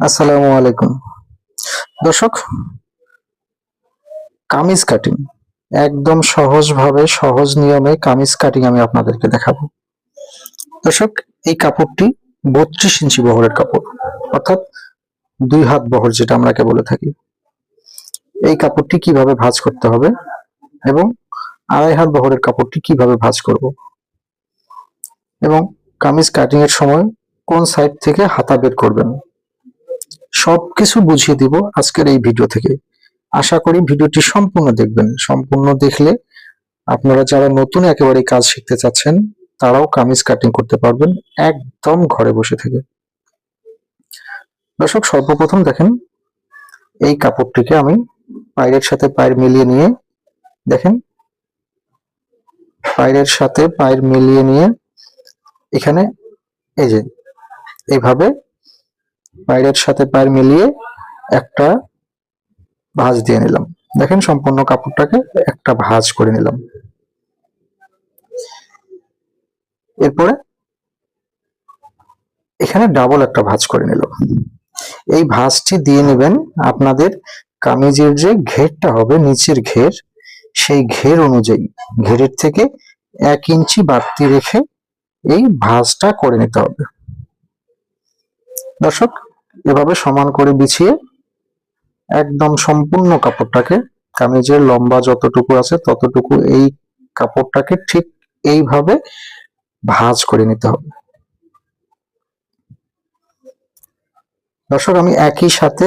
আসসালামু আলাইকুম। দর্শক, কামিজ কাটিং একদম সহজভাবে, সহজ নিয়মে কামিজ কাটিং আমি আপনাদেরকে দেখাবো। দর্শক, এই কাপড়টি বত্রিশ ইঞ্চি বহরের কাপড়, অর্থাৎ দুই হাত বহর যেটা আমরাকে বলে থাকি। এই কাপড়টি কীভাবে ভাঁজ করতে হবে এবং আড়াই হাত বহরের কাপড়টি কীভাবে ভাঁজ করব? এবং কামিজ কাটিং এর সময় কোন সাইড থেকে হাতা বের করবেন? সবকিছু বুঝিয়ে দিব আজকের এই ভিডিও থেকে। আশা করি ভিডিওটি সম্পূর্ণ দেখবেন। সম্পূর্ণ দেখলে আপনারা যারা নতুন একেবারে কাজ শিখতে চাচ্ছেন, তারাও কামিজ কাটিং করতে পারবেন একদম ঘরে বসে থেকে। দর্শক, সর্বপ্রথম দেখেন, এই কাপড়টিকে আমি পায়ের সাথে পায়ের মিলিয়ে নিয়ে, দেখেন পায়ের সাথে পায়ের মিলিয়ে নিয়ে এখানে এই যে, এইভাবে পায়ের সাথে পায়ের মিলিয়ে একটা ভাঁজ দিয়ে নিলাম। দেখেন সম্পূর্ণ কাপড়টাকে একটা ভাঁজ করে নিলাম। এরপরে এখানে ডাবল একটা ভাঁজ করে নিল এই ভাঁজটি দিয়ে নেবেন আপনাদের কামিজের যে ঘেরটা হবে, নিচের ঘের, সেই ঘের অনুযায়ী। ঘেরের থেকে এক ইঞ্চি বাড়তি রেখে এই ভাঁজটা করে নিতে হবে। দর্শক এভাবে সমান করে বিছিয়ে একদম সম্পূর্ণ কাপড়টাকে কামিজের লম্বা যতটুকু আছে ততটুকু এই কাপড়টাকে ঠিক এইভাবে ভাঁজ করে নিতে হবে। দর্শক, আমি একই সাথে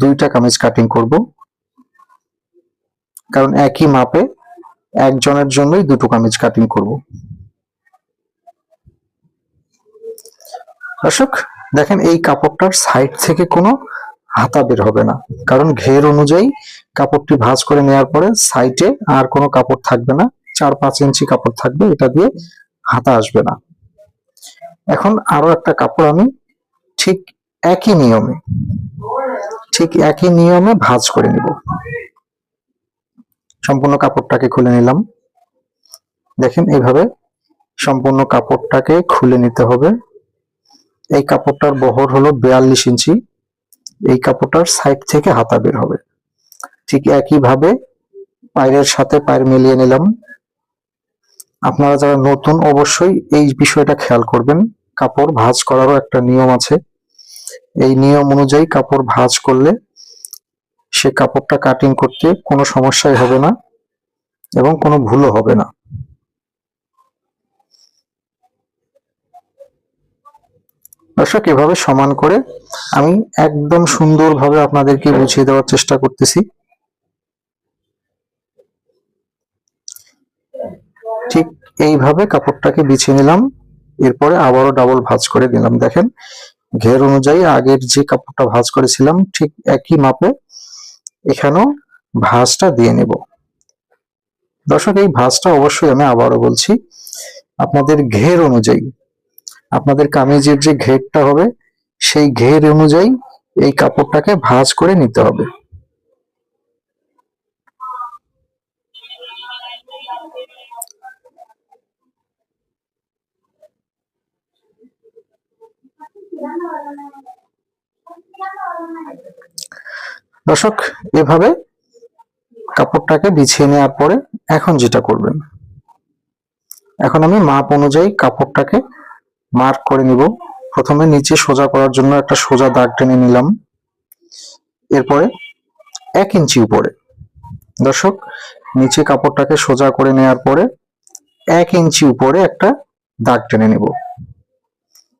দুইটা কামিজ কাটিং করব। কারণ একই মাপে একজনের জন্যই দুটো কামিজ কাটিং করব। দর্শক দেখেন এই কাপড়টার সাইড থেকে কোনো হাতা বের হবে না। কারণ ঘের অনুযায়ী কাপড়টি ভাঁজ করে নেওয়ার পরে সাইডে আর কোনো কাপড় থাকবে না। চার পাঁচ ইঞ্চি কাপড় থাকবে, এটা দিয়ে হাতা আসবে না। এখন আরও একটা কাপড় আমি ঠিক একই নিয়মে, ঠিক একই নিয়মে ভাঁজ করে নিব। সম্পূর্ণ কাপড়টাকে খুলে নিলাম। দেখেন এইভাবে সম্পূর্ণ কাপড়টাকে খুলে নিতে হবে। এই কাপড়টার বহর হলো বিয়াল্লিশ ইঞ্চি। এই কাপড়টার সাইড থেকে হাতা বের হবে। ঠিক একইভাবে পায়ের সাথে পায়ের মিলিয়ে নিলাম। আপনারা যারা নতুন অবশ্যই এই বিষয়টা খেয়াল করবেন। কাপড় ভাঁজ করারও একটা নিয়ম আছে। এই নিয়ম অনুযায়ী কাপড় ভাঁজ করলে সে কাপড়টা কাটিং করতে কোনো সমস্যাই হবে না এবং কোনো ভুলও হবে না। দর্শক, এভাবে সমান করে আমি একদম সুন্দরভাবে আপনাদেরকে বুঝিয়ে দেওয়ার চেষ্টা করতেছি। ঠিক এইভাবে কাপড়টাকে বিছিয়ে নিলাম, এরপরে আবারও ডাবল ভাঁজ করে দিলাম দেখেন, ঘের অনুযায়ী আগের যে কাপড়টা ভাঁজ করেছিলাম, ঠিক একই মাপে এখানেও ভাঁজটা দিয়ে নেব। দর্শক, এই ভাঁজটা অবশ্যই আমি আবারও বলছি, আপনাদের ঘের অনুযায়ী আপনাদের কামিজের যে ঘেরটা হবে, সেই ঘের অনুযায়ী এই কাপড়টাকে ভাঁজ করে নিতে হবে। দর্শক, এভাবে কাপড়টাকে বিছিয়ে নেওয়ার পরে এখন যেটা করবেন, এখন আমি মাপ অনুযায়ী কাপড়টাকে মার্ক করে নিব। প্রথমে নিচে সোজা করার জন্য একটা সোজা দাগ টেনে নিলাম। এরপরে এক ইঞ্চি উপরে। দর্শক, নিচে কাপড়টাকে সোজা করে নেওয়ার পরে এক ইঞ্চি উপরে একটা দাগ টেনে নেব।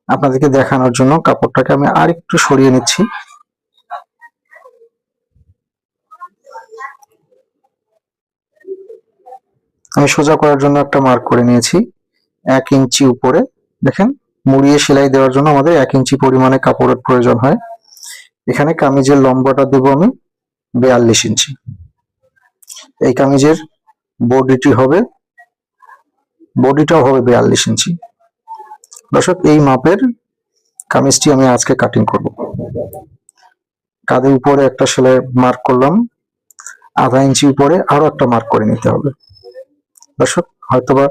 আপনাদেরকে দেখানোর জন্য কাপড়টাকে আমি আরেকটু সরিয়ে নিচ্ছি। আমি সোজা করার জন্য একটা মার্ক করে নিয়েছি। এক ইঞ্চি উপরে, দেখেন মুড়িয়ে সেলাই দেওয়ার জন্য আমাদের এক ইঞ্চি পরিমাণে কাপড়ের প্রয়োজন হয়। এখানে কামিজের লম্বাটা দেব আমি বেয়াল্লিশ ইঞ্চি। এই কামিজের বডিটি হবে, বডিটাও হবে বেয়াল্লিশ ইঞ্চি। দর্শক, এই মাপের কামিজটি আমি আজকে কাটিং করব। কাঁধের উপরে একটা সেলাই মার্ক করলাম, আধা ইঞ্চি উপরে আরও একটা মার্ক করে নিতে হবে। দর্শক, হয়তোবা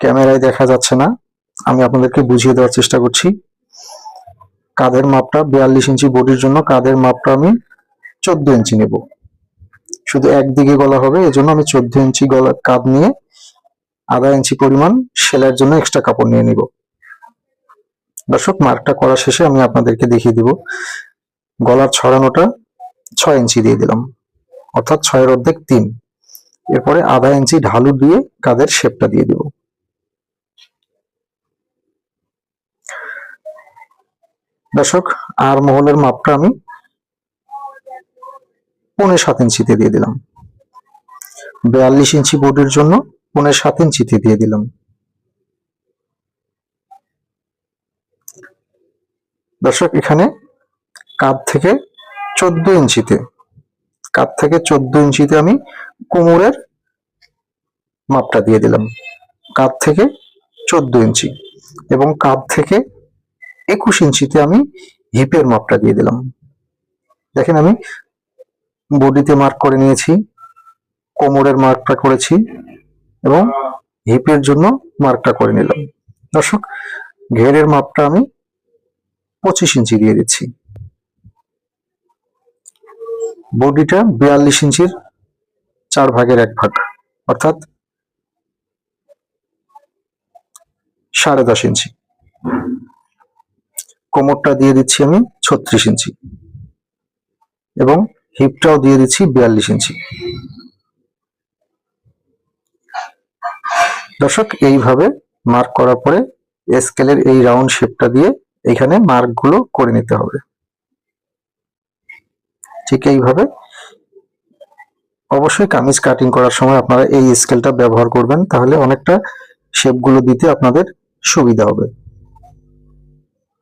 ক্যামেরায় দেখা যাচ্ছে না। আমি আপনাদেরকে বুঝিয়ে দেওয়ার চেষ্টা করছি। কাঁধের মাপটা বিয়াল্লিশ ইঞ্চি বডির জন্য কাঁধের মাপটা আমি চোদ্দ ইঞ্চি নেব। শুধু একদিকে গলা হবে, এজন্য আমি চোদ্দ ইঞ্চি গলা কাঁধ নিয়ে আধা ইঞ্চি পরিমাণ সেলাইয়ের জন্য এক্সট্রা কাপড় নিয়ে নিব। দর্শক, মার্কটা করা শেষে আমি আপনাদেরকে দেখিয়ে দিব। গলার ছড়ানোটা ছয় ইঞ্চি দিয়ে দিলাম, অর্থাৎ ছয়ের অর্ধেক তিন। এরপরে আধা ইঞ্চি ঢালু দিয়ে কাঁধের শেপটা দিয়ে দিব। দর্শক, আর মহলের মাপটা আমি পৌনে সাত ইঞ্চিতে দিয়ে দিলাম। বিয়াল্লিশ ইঞ্চি বোর্ডের জন্য পৌনে সাত ইঞ্চিতে দিয়ে দিলাম। দর্শক, এখানে কাঁধ থেকে চোদ্দ ইঞ্চিতে, কাঁধ থেকে চোদ্দ ইঞ্চিতে আমি কোমরের মাপটা দিয়ে দিলাম। কাঁধ থেকে চোদ্দ ইঞ্চি এবং কাঁধ থেকে একুশ ইঞ্চিতে আমি হিপের মাপটা দিয়ে দিলাম। দেখেন আমি বডিতে মার্ক করে নিয়েছি, কোমরের মার্কটা করেছি এবং হিপের জন্য মার্কটা করে নিলাম। দর্শক, ঘেরের মাপটা আমি পঁচিশ ইঞ্চি দিয়ে দিচ্ছি। বডিটা বিয়াল্লিশ ইঞ্চির চার ভাগের এক ভাগ, অর্থাৎ সাড়ে দশ ইঞ্চি। কোমরটা দিয়ে দিচ্ছি আমি ছত্রিশ ইঞ্চি। এবং হিপটাও দিয়ে দিচ্ছি বিয়াল্লিশ ইঞ্চি। দর্শক, এইভাবে মার্ক করার পরে স্কেলের এই রাউন্ড শেপটা দিয়ে এখানে মার্কগুলো করে নিতে হবে। ঠিক এইভাবে অবশ্যই কামিজ কাটিং করার সময় আপনারা এই স্কেলটা ব্যবহার করবেন, তাহলে অনেকটা শেপগুলো দিতে আপনাদের সুবিধা হবে।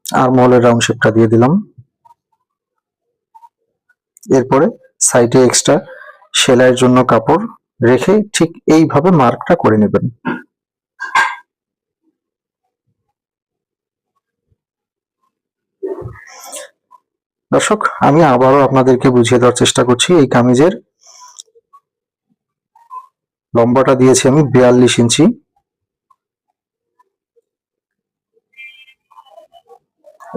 আর মহলের রাউন্ড শেপটা দিয়ে দিলাম। এরপরে সাইডে এক্সট্রা সেলাইয়ের জন্য কাপড় রেখে ঠিক এইভাবে মার্কটা করে নেবেন। দর্শক, আমি আবারও আপনাদেরকে বুঝিয়ে দেওয়ার চেষ্টা করছি, এই কামিজের লম্বাটা দিয়েছি আমি বিয়াল্লিশ ইঞ্চি।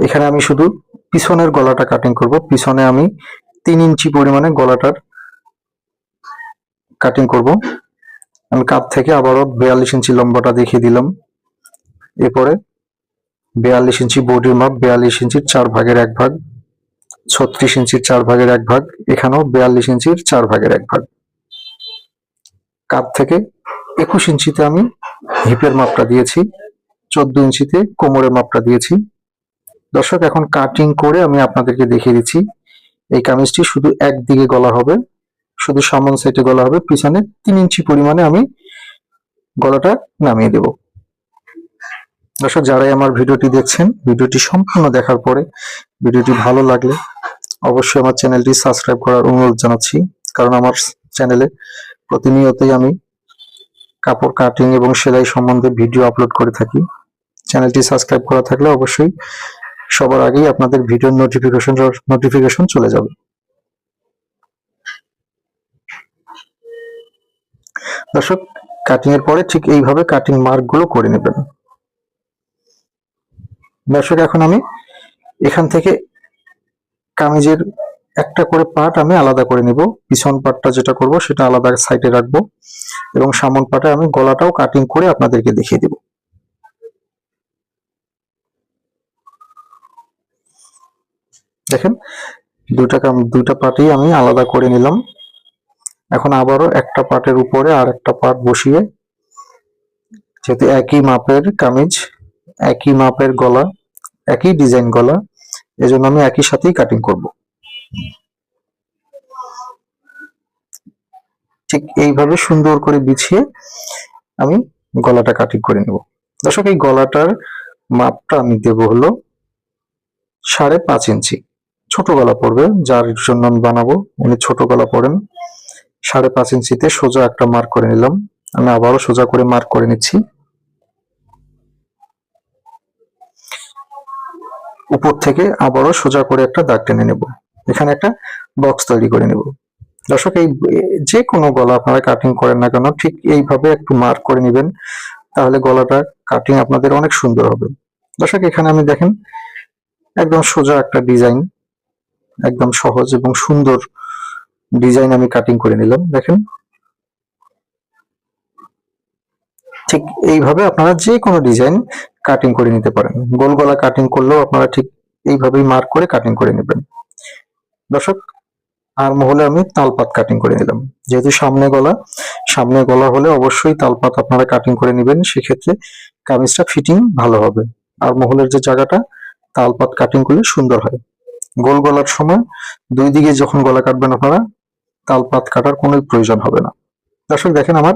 এখানে আমি শুধু পিছনের গলাটা কাটিং করব। পিছনে আমি তিন ইঞ্চি পরিমাণে গলাটার কাটিং করব। আমি কাপ থেকে আবারও বিয়াল্লিশ ইঞ্চি লম্বাটা দেখিয়ে দিলাম। এরপরে বিয়াল্লিশ ইঞ্চি বডির মাপ, বিয়াল্লিশ ইঞ্চির চার ভাগের এক ভাগ, ছত্রিশ ইঞ্চির চার ভাগের এক ভাগ, এখানেও বিয়াল্লিশ ইঞ্চির চার ভাগের এক ভাগ। কাপ থেকে একুশ ইঞ্চিতে আমি হিপের মাপটা দিয়েছি, চোদ্দ ইঞ্চিতে কোমরের মাপটা দিয়েছি। দর্শক, এখন কাটিং করে আমি আপনাদেরকে দেখিয়ে দিচ্ছি। এই কামিজটি শুধু একদিকে গলা হবে, শুধু সামন সাইডে গলা হবে, পিছনে তিন ইঞ্চি পরিমাণে আমি গলাটা নামিয়ে দেব। দর্শক, যারাই আমার ভিডিওটি দেখছেন, ভিডিওটি সম্পূর্ণ দেখার পরে ভিডিওটি ভালো লাগলে অবশ্যই আমার চ্যানেলটি সাবস্ক্রাইব করার অনুরোধ জানাচ্ছি। কারণ আমার চ্যানেলে প্রতিনিয়তই আমি কাপড় কাটিং এবং সেলাই সম্বন্ধে ভিডিও আপলোড করে থাকি। চ্যানেলটি সাবস্ক্রাইব করা থাকলে অবশ্যই সবার আগেই আপনাদের ভিডিও নোটিফিকেশন নোটিফিকেশন চলে যাবে। দর্শক কাটিং এর পরে ঠিক এইভাবে কাটিং মার্কগুলো করে নেবেন। দর্শক, এখন আমি এখান থেকে কামিজের একটা করে পার্ট আমি আলাদা করে নিব। পিছন পার্টটা যেটা করব, সেটা আলাদা সাইডে রাখব এবং সামন পার্টে আমি গলাটাও কাটিং করে আপনাদেরকে দেখিয়ে দিব। দেখেন দুটা কাম- দুইটা পার্টই আমি আলাদা করে নিলাম। এখন আবারও একটা পার্টের উপরে আর একটা পার্ট বসিয়ে, যেহেতু একই মাপের কামিজ, একই মাপের গলা, একই ডিজাইন গলা, এজন্য আমি একই সাথেই কাটিং করব। ঠিক এইভাবে সুন্দর করে বিছিয়ে আমি গলাটা কাটিং করে নেব। দর্শক, এই গলাটার মাপটা আমি দেব হলো সাড়ে পাঁচ ইঞ্চি। ছোট গলা পড়বে, যার জন্য আমি বানাবো। উনি ছোট গলা পড়েন। সাড়ে পাঁচ ইঞ্চিতে সোজা একটা মার্ক করে নিলাম। আমি আবারও সোজা করে মার্ক করে নিচ্ছি। উপর থেকে আবারও সোজা করে একটা দাগ টেনে নেব। এখানে একটা বক্স তৈরি করে নেব। দর্শক, এই, যে কোনো গলা আপনারা কাটিং করেন না কেন, ঠিক এইভাবে একটু মার্ক করে নেবেন, তাহলে গলাটা কাটিং আপনাদের অনেক সুন্দর হবে। দর্শক, এখানে আমি দেখেন, একদম সোজা একটা ডিজাইন একদম সহজ এবং সুন্দর ডিজাইন আমি কাটিং করে নিলাম, দেখেন। ঠিক এইভাবে আপনারা যে কোনো ডিজাইন কাটিং করে নিতে পারেন। গোল গলা কাটিং করলেও আপনারা ঠিক এইভাবেই মার্ক করে কাটিং করে নেবেন। দর্শক, আর মহলে আমি তালপাত কাটিং করে নিলাম। যেহেতু সামনে গলা সামনে গলা হলে অবশ্যই তালপাত আপনারা কাটিং করে নেবেন, সেক্ষেত্রে কামিজটা ফিটিং ভালো হবে। আর মহলের যে জায়গাটা, তালপাত কাটিং করলে সুন্দর হয়। গোল গলার সময় দুই দিকে যখন গলা কাটবেন আপনারা তালপাত কাটার কোনো প্রয়োজন হবে না। দর্শক, দেখেন আমার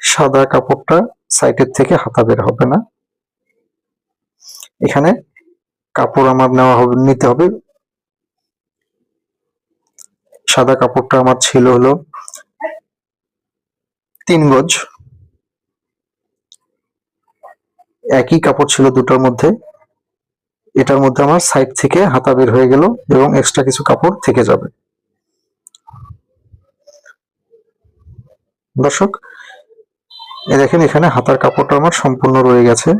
সাদা কাপড়টা সাইডের থেকে হাতা বের হবে না। এখানে কাপড় আমার নেওয়া হবে, নিতে হবে। সাদা কাপড়টা আমার ছিল হলো তিন গজ। একই কাপড় ছিল দুটোর মধ্যে। এটার মধ্যে আমার সাইড থেকে হাতা বের হয়ে গেল এবং এক্সট্রা কিছু কাপড় থেকে যাবে। দর্শক, এ দেখেন এখানে হাতার কাপড়টা আমার সম্পূর্ণ রয়ে গেছে।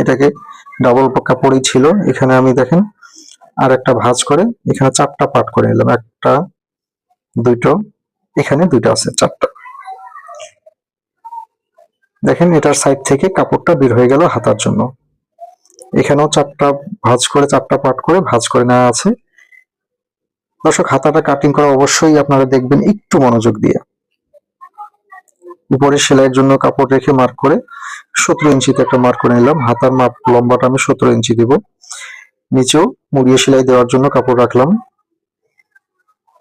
এটাকে ডাবল কাপড়ই ছিল। এখানে আমি দেখেন আর একটা ভাঁজ করে এখানে চারটা পার্ট করে নিলাম। একটা, দুইটো, এখানে দুইটা আছে, চারটা। দেখেন এটার সাইড থেকে কাপড়টা বের হয়ে গেল হাতার জন্য। এখানেও চারটা ভাজ করে, চারটা পার্ট করে ভাঁজ করে নেওয়া আছে। দর্শক, হাতাটা কাটিং করা অবশ্যই আপনারা দেখবেন একটু মনোযোগ দিয়ে। উপরে সেলাইয়ের জন্য কাপড় রেখে মার্ক করে সতেরো ইঞ্চিতে একটা মার্ক করে নিলাম। হাতার মাপ লম্বাটা আমি সতেরো ইঞ্চি দিব। নিচেও মুড়িয়ে সেলাই দেওয়ার জন্য কাপড় রাখলাম।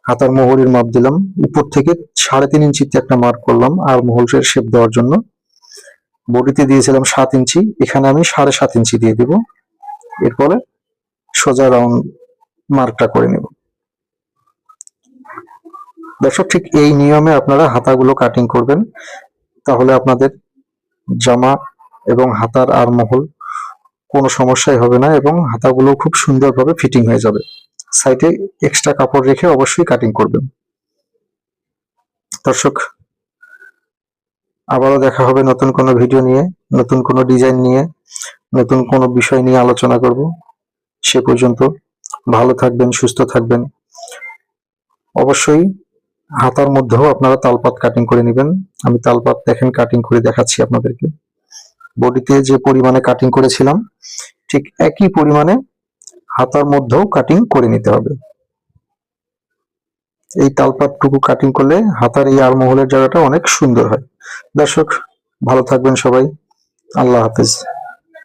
হাতার মোহরের মাপ দিলাম। উপর থেকে সাড়ে তিন ইঞ্চিতে একটা মার্ক করলাম আর মোহরের শেপ দেওয়ার জন্য। বডিতে দিয়েছিলাম সাত ইঞ্চি, এখানে আমি সাড়ে সাত ইঞ্চি দিয়ে দিব। এরপরে সোজা রাউন্ড মার্কটা করে নেব। দর্শক, ঠিক এই নিয়মে আপনারা হাতাগুলো কাটিং করবেন। তাহলে আপনাদের জামা এবং হাতার আর মহল কোনো সমস্যাই হবে না এবং হাতাগুলো খুব সুন্দরভাবে ফিটিং হয়ে যাবে। সাইডে এক্সট্রা কাপড় রেখে অবশ্যই কাটিং করবেন। দর্শক আবারও দেখা হবে নতুন কোনো ভিডিও নিয়ে, নতুন কোনো ডিজাইন নিয়ে, নতুন কোনো বিষয় নিয়ে আলোচনা করব। সে পর্যন্ত ভালো থাকবেন, সুস্থ থাকবেন। অবশ্যই হাতার মধ্যেও আপনারা তালপাত কাটিং করে নেবেন। আমি তালপাত দেখেন কাটিং করে দেখাচ্ছি আপনাদেরকে। বডিতে যে পরিমাণে কাটিং করেছিলাম, ঠিক একই পরিমাণে হাতার মধ্যেও কাটিং করে নিতে হবে। এই তালপাতটুকু কাটিং করলে হাতার এই আরমহলের জায়গাটা অনেক সুন্দর হয়। দর্শক, ভালো থাকবেন সবাই। আল্লাহ হাফেজ।